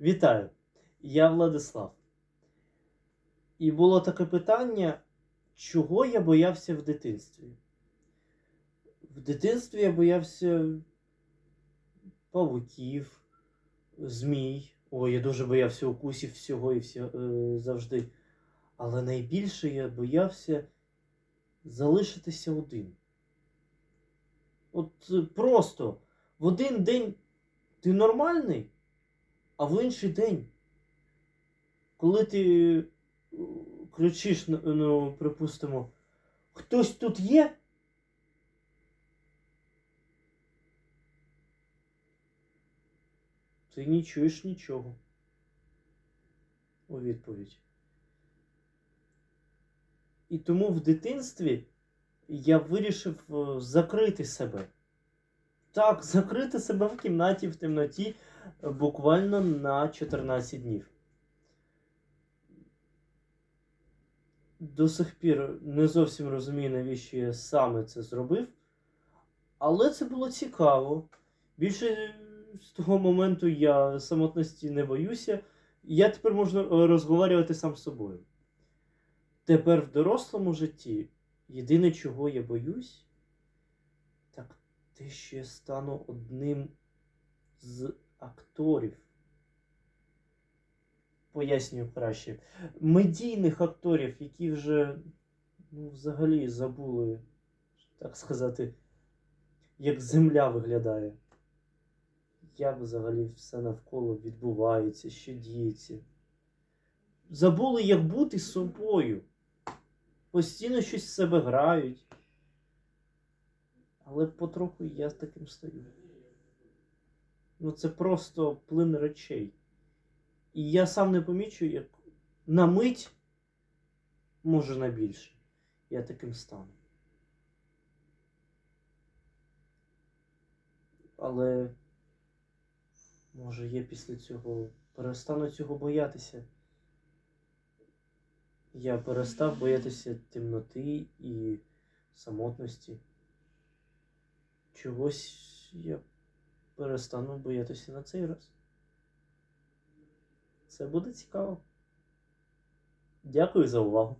Вітаю! Я Владислав. І було таке питання, чого я боявся в дитинстві? В дитинстві я боявся павуків, змій. Ой, я дуже боявся укусів всього і всі, е, завжди. Але найбільше я боявся залишитися один. От е, просто в один день ти нормальний, а в інший день, коли ти е, кричиш, ну, ну, припустимо, хтось тут є? Ти не чуєш нічого. У відповідь. І тому в дитинстві я вирішив е, закрити себе. Так, закрити себе в кімнаті в темноті буквально на 14 днів. До сих пір не зовсім розумію, навіщо я саме це зробив. Але це було цікаво. Більше з того моменту я самотності не боюся. Я тепер можу е, розговорювати сам з собою. Тепер в дорослому житті єдине, чого я боюсь, так те, що я стану одним з акторів. Пояснюю краще. Медійних акторів, які вже ну, взагалі забули, так сказати, як земля виглядає. Як взагалі все навколо відбувається, що діється. Забули, як бути собою. Постійно щось в себе грають. Але потроху я таким стаю. Ну, це просто плин речей. І я сам не помічу, як на мить, може на більше, я таким стану. Але може я після цього перестану цього боятися. Я перестав боятися темноти і самотності. Чогось я перестану боятися на цей раз. Це буде цікаво. Дякую за увагу.